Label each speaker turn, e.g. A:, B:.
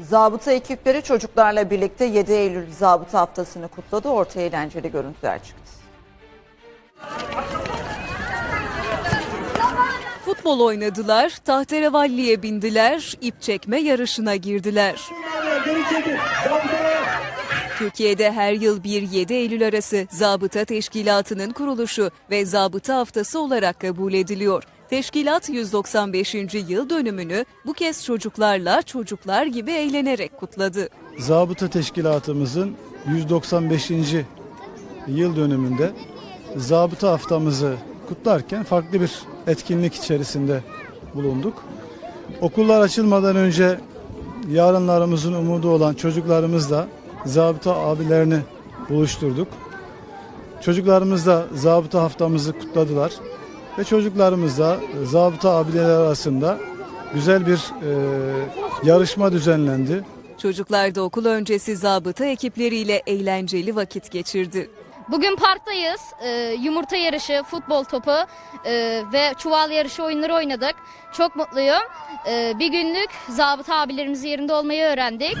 A: Zabıta ekipleri çocuklarla birlikte 7 Eylül Zabıta Haftası'nı kutladı. Ortaya eğlenceli görüntüler çıktı.
B: Futbol oynadılar, tahterevalliye bindiler, ip çekme yarışına girdiler. Türkiye'de her yıl 1-7 Eylül arası Zabıta Teşkilatı'nın kuruluşu ve Zabıta Haftası olarak kabul ediliyor. Teşkilat 195. yıl dönümünü bu kez çocuklarla çocuklar gibi eğlenerek kutladı.
C: Zabıta Teşkilatımızın 195. yıl dönümünde zabıta haftamızı kutlarken farklı bir etkinlik içerisinde bulunduk. Okullar açılmadan önce yarınlarımızın umudu olan çocuklarımızla zabıta abilerini buluşturduk. Çocuklarımız da zabıta haftamızı kutladılar ve çocuklarımızla zabıta abiler arasında güzel bir e, yarışma düzenlendi.
B: Çocuklar da okul öncesi zabıta ekipleriyle eğlenceli vakit geçirdi.
D: Bugün parktayız. Ee, yumurta yarışı, futbol topu e, ve çuval yarışı oyunları oynadık. Çok mutluyum. Ee, bir günlük zabıta abilerimizin yerinde olmayı öğrendik.